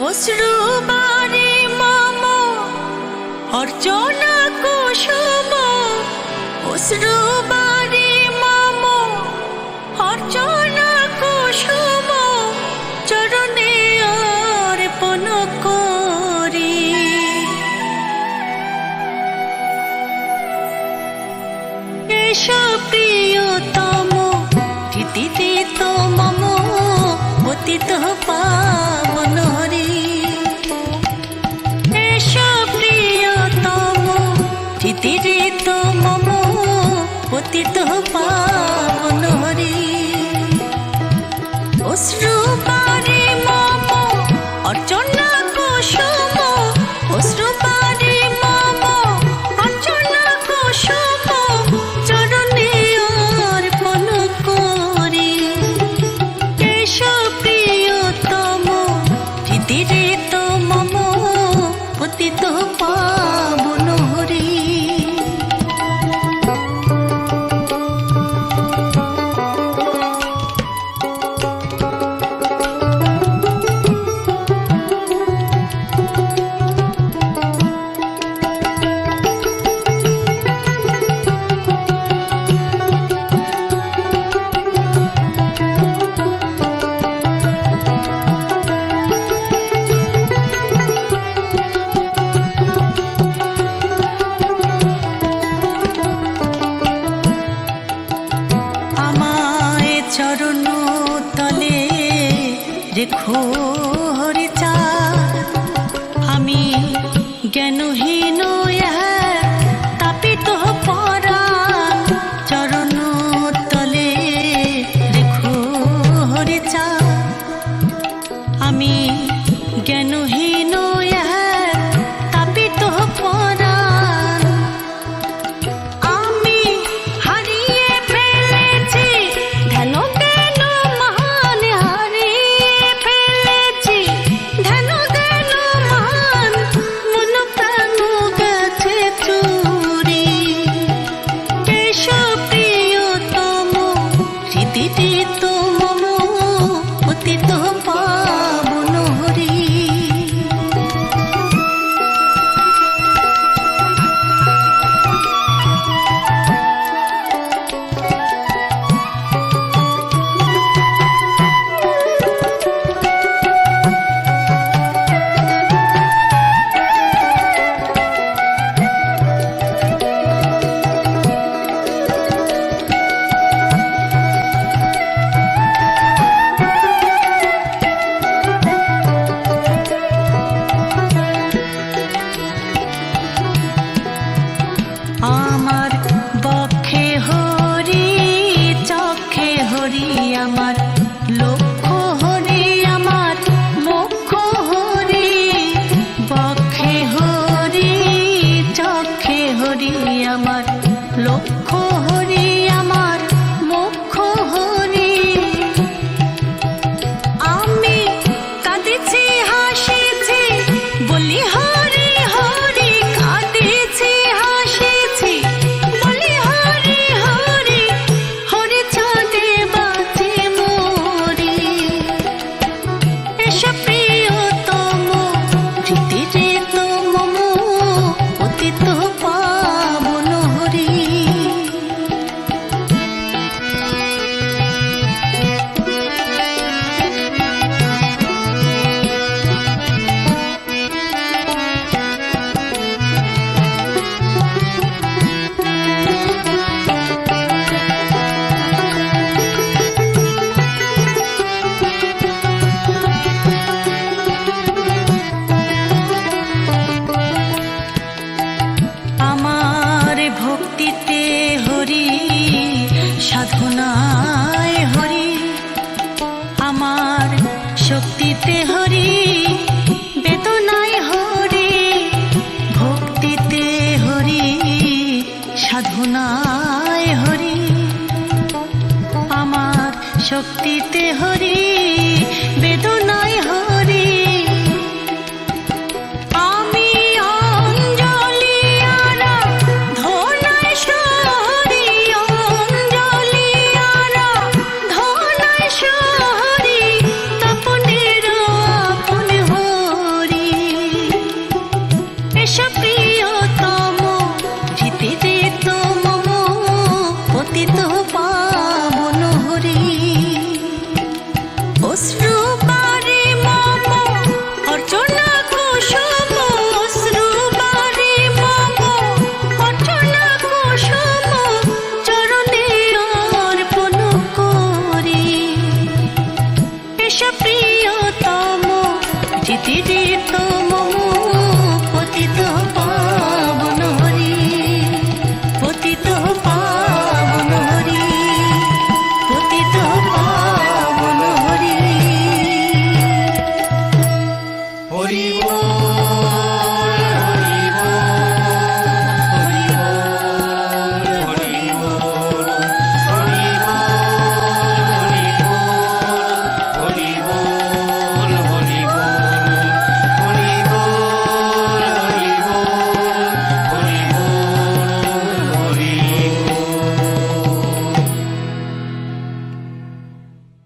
অশ্রু বারে মম, অর্চনা কুসুম অশ্রু বারে মম, অর্চনা কুসুম, চরণে অর্পণ করি। এসো প্রিয়তম প্রীতিতে তো মম, অতীত পা পারে মম অর্চনা কুসুম অশ্রু দেখো শক্তিতে হরি।